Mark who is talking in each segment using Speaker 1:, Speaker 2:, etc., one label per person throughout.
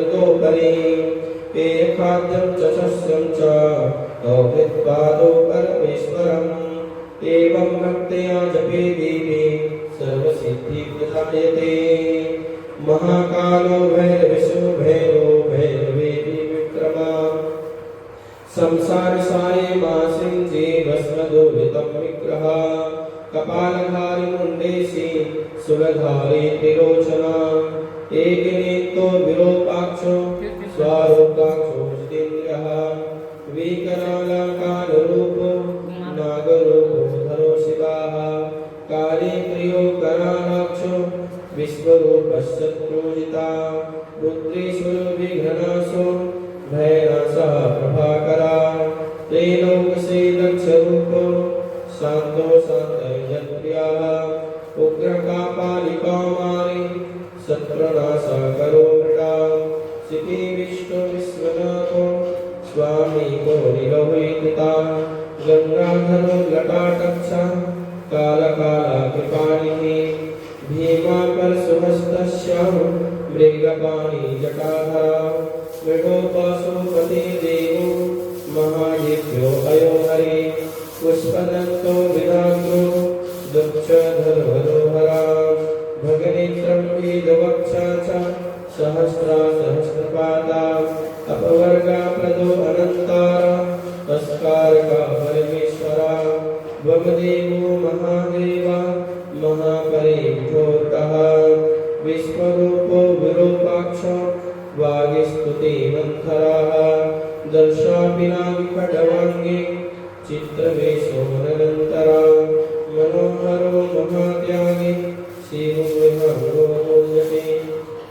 Speaker 1: ऋतोपरि पेयखाद्यं च शस्यं च अभृत्पादो परमेश्वरम्। एवं भक्त्या जपे देवे सर्वसिद्धिप्रदायते। महाकालो कपालधारि मुण्डेशि सुरधारे त्रिलोचना। एकनेतो विरूपाक्षो, स्वारूपाक्षो जितेन्द्रः विकरालकालरूपो नागरूपो धरो शिवाः। काले प्रियो करालाक्षो विश्वरूपशत्रुजिता रुद्रेश्वरो विघ्नासो भयनाशः प्रभाकरा। शत्रुनाशः करो मृडा सिति स्वामी गौरिलवैकृता गङ्गाधरो लटाटक्षा कालकाला कृपाणिः मृगपाणि जटाधरा मृगोपासोपति देवो महादेव्यो अयो हरे। पुष्पदन्तो विराग्रो दक्षधरोहरा भगनेत्रं वेदवक्षा च सहस्रा सहस्रपादा, अपवर्गा प्रदो अनन्तारा तस्कारका परमेश्वरा त्वमदेवो महादेवा महापरिभूतः विश्वरूपो विरूपाक्ष वागिस्तुतिमन्थराः दर्शापिना विकटवाङ्गे चित्रवेशो मनोहरो महात्यागे, शिवो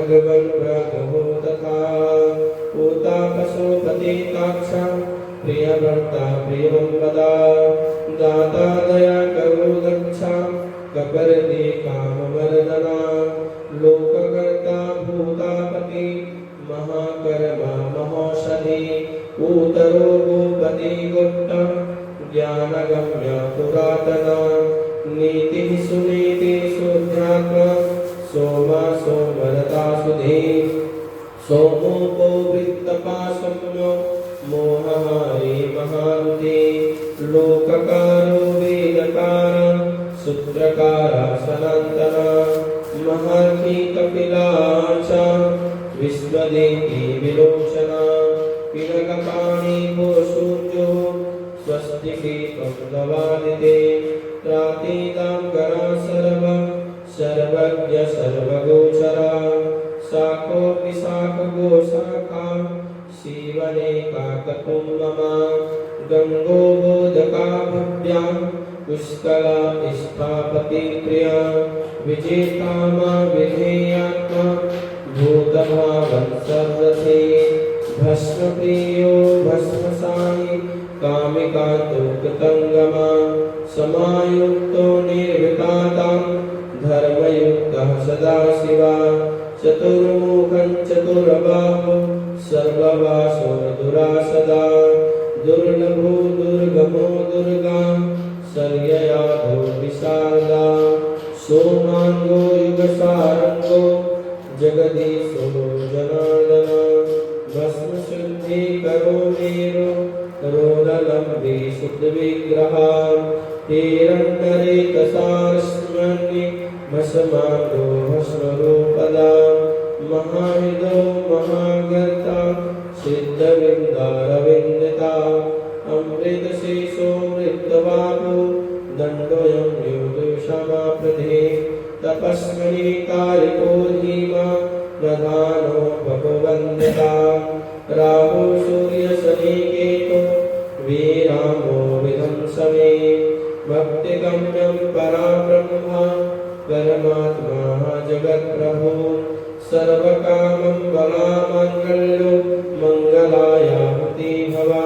Speaker 1: भगवन् प्रगहो तथा पतिताक्षा प्रियभर्ता प्रियं वदा दाता दया करो दक्षा कपर्दे कामवर्धना। लोककर्ता भूतापति, महाकर्मा महौषधि ऊतरो गोपति गुप्त, ज्ञानगम्य पुरातना। नीतिः सुनीतिः शुद्धात्मा सोमा सोमरता सुधे सोमोपो लोककारो वेदकार सूत्रकारा सनातना महर्षि कपिला च विश्वदेवी शाकोऽपि शाखगोशाखा सीवने काककुङ्ममा गङ्गो बोधका भव्या, पुष्कला स्थापति प्रिया विजेता मा विधेयात्मा भूतभावं सर्वथे भस्मप्रियो भस्मसायि कामिकान्तो कृतङ्गमा समायुक्तो निर्विकातां, धर्मयुक्तः सदा शिवा चतुर्मुखं चतुर्बाहो सर्ववासो दुरासदा दुर्लभो दुर्गमो दुर्गा शर्ययाधो विशारदा सोमाङ्गो युगसारङ्गो, जगदीशो जनार्दन। भस्मशुद्धि करो मेरो रोदलम्बे शुद्धविग्रहा। हिरण्यरेतसारस्मन्ये भस्माङ्गो भस्मरूपदा। महाविदो महागर्ता सिद्धविन्दारविन्दता अमृतशेषो मृत्युवापो दण्डोऽयं योगक्षमाप्रधे तपस्विनी कालिको धीमा प्रधानो भगवन्द्यता राहो सूर्यशनिकेतो वीरामो विधंसमे भक्तिगम्यं पराब्रह्मा परमात्मा जगत्प्रभो सर्वकामङ्गलामाङ्गल्यो मङ्गलायाहुति भवा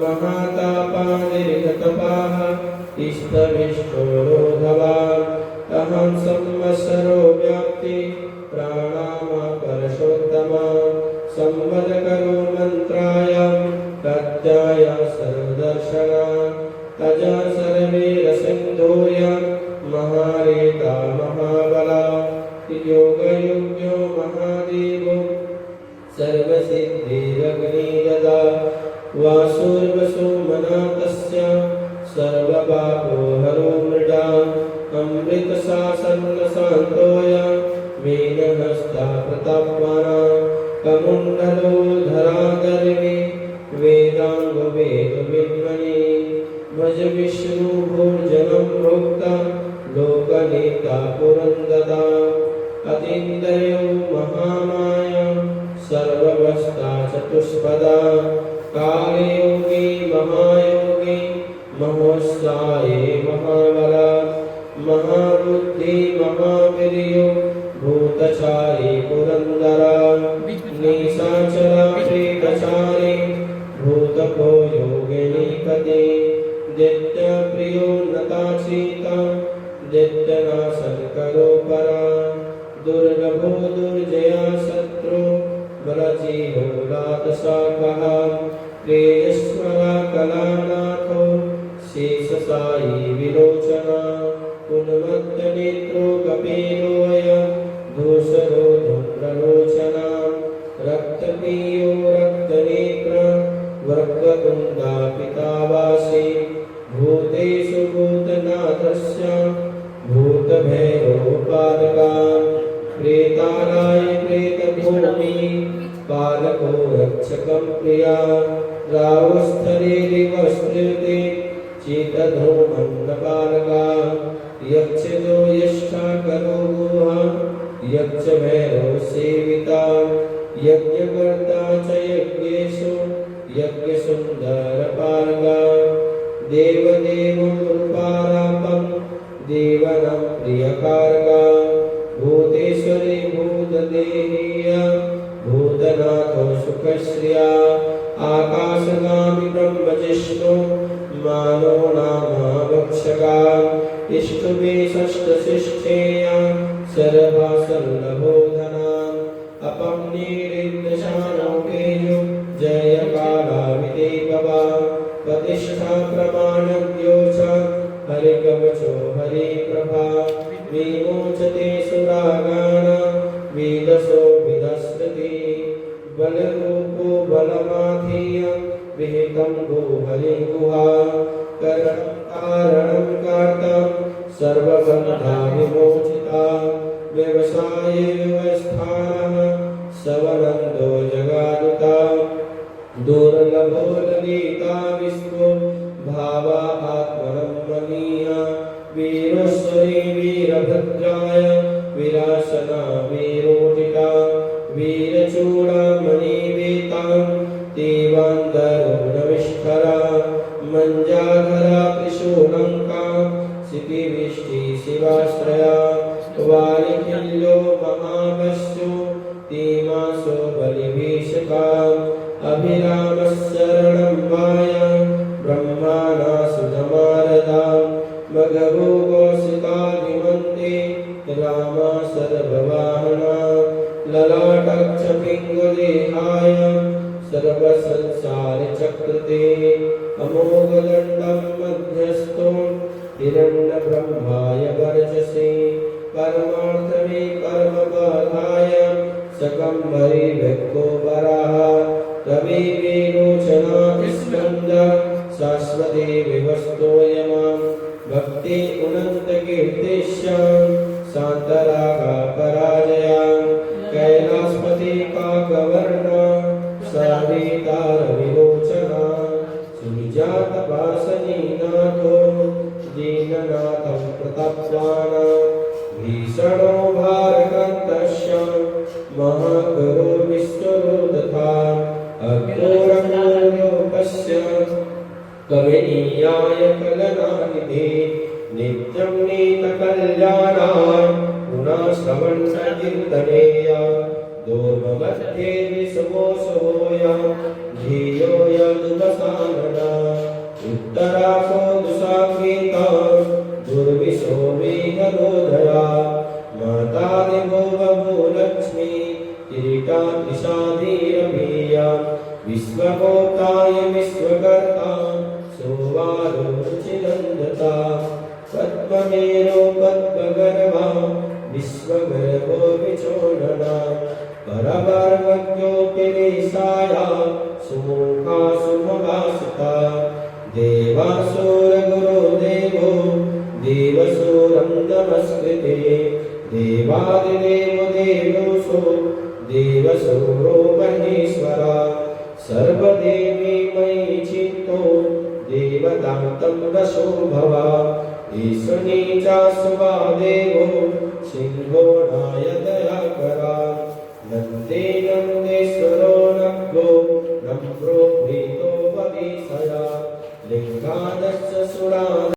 Speaker 1: महातापानिर्गतपाः इष्टविष्टोरो भवा अहं संवत्सरो व्याप्ति प्राणामा परशोत्तमा वासुर्वसुमनातस्य सर्वपापो हरो मृडा। अमृतशासनशान्तोय वेदहस्ता वेदाङ्गवेदविद्मने। भज विष्णु भोर्जनं भोक्ता लोकनेता पुरन्ददा। अतीन्द्रयो महामाया सर्ववस्था चतुष्पदा। निशाचरा प्रेतचारी भूतको परा। दुर्लभो दुर्जया शत्रु बलजीवो लातशाकः प्रेयस्वरा कलानाथो प्रेताराय प्रेतभूमि पालको रक्षकं प्रिया रावस्थलेरिवस्त्रुते चेतध्रुमन्नपालका यक्षजो यष्ठा करो गुहा यक्षभैरव सेविता, यज्ञकर्ता च यज्ञेषु यज्ञसुन्दरपालका देवदेवं रूपारापं देवनं सुखश्रिया आकाशगामि ब्रह्मजिष्णु मानो नाम भक्षका इष्टुमे षष्ठशिष्ठेया निरिन्दशानौकेयो जयकालाविदेववा प्रतिष्ठा प्रमाणज्ञो च हरिकवचो हरिप्रभा। विमोचते सुरागाण वेदसो विदस्रति। बलमाधेय विहितं हरिगुहा करणं कारणं कर्तं सर्वबन्धा विमोचिता व्यवसाये व्यवस्थानः सवनन्दो जगादुता दुर्लभो ललिता विश्वो भावा वारिकिल्यो महावस्यो तीमासो बलिभीषका अभिरामशरणं वाया ब्रह्माणा सुधमारदा मघवो गोसितादिमन्ते रामा सर्ववाहना ललाटक्षपिङ्गुदेहाय, सर्वसंसारचक्रते। अमोघदण्डं मध्यस्थो, हिरण्यब्रह्माय वर्चसे परमार्थमे कर्मबाधाय सकम्भरि व्यक्तो वराः रवि विलोचना स्कन्द शाश्वते विवस्तोयमां भक्ति उनन्तकीर्तिश्यां शान्तरागा महाकरो विश्वरो तथा अघोरमोलोकस्य कमनीयाय कलनानिधे नित्यं नीतकल्याणाय गुणाश्रवणसङ्कीर्तनेय दूर्ममध्ये विश्वोऽसहोय धियो विश्वगर्भो विचोदना परपर्वज्ञोऽपि सुमुखा सुमभासिता देवासुरगुरो देवो देवसुरं नमस्कृते देवादिदेव देवोऽसो देवसुरो महेश्वरा सर्वदेवी मयि चित्तो देवतान्तं वशो भव। ईश्वनी चासुवा देवो se